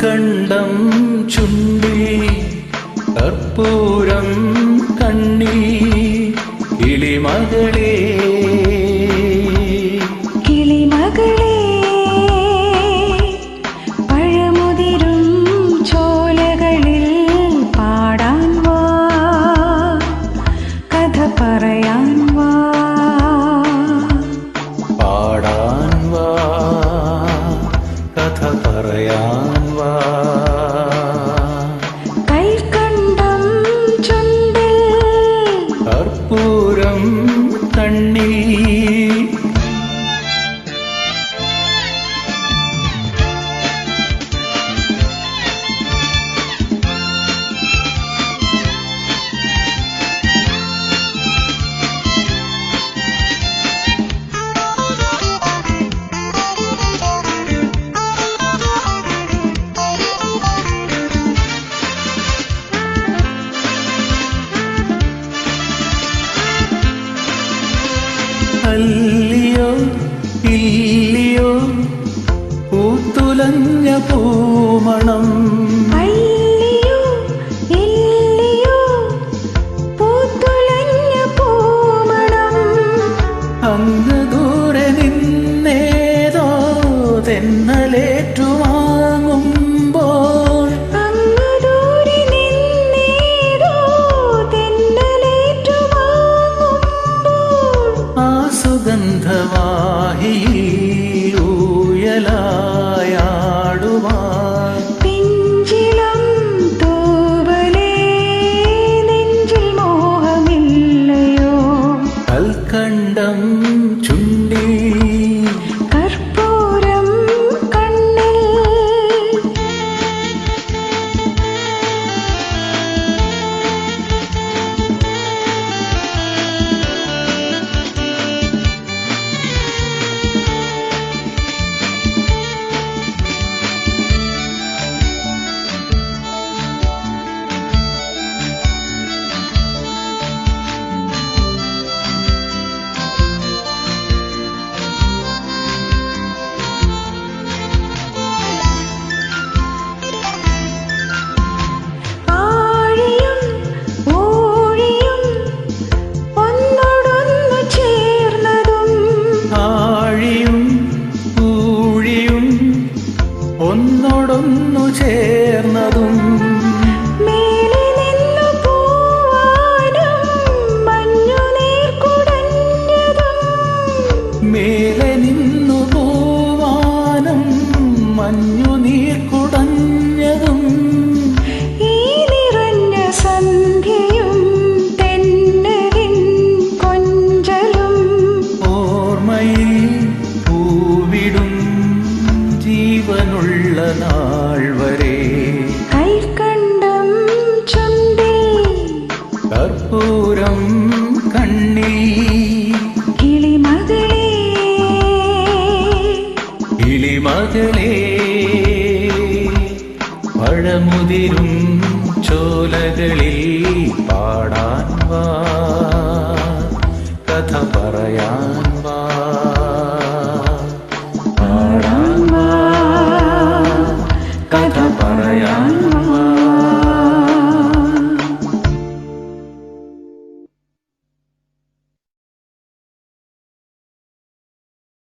കൽക്കണ്ടം ചുണ്ടിൽ കർപ്പൂരം കണ്ണി കിളിമകളേ. കിളിമകളെ പഴമുതിരും ചോലകളിൽ പാടാൻ വാ കഥ പറയാൻ വാ. പാടാൻ വാ കഥ പറയാൻ കർപ്പൂരം കണ്ണി ഇല്ലിയോ? പൂത്തുലഞ്ഞ പൂമണം. അങ്ങ് ദൂരെ നിന്നേതോ തെന്നലേറ്റു കൽക്കണ്ടം ഒന്നോടൊന്നു ചേർന്നതും உள்ள நாள்வரே கைகண்டம் சுண்டி கற்பூரம் கண்ணி. கிளி மகளே கிளி மகளே பழமுதிரும் சோலகளில் പാടാൻ വാ കഥ പറയാൻ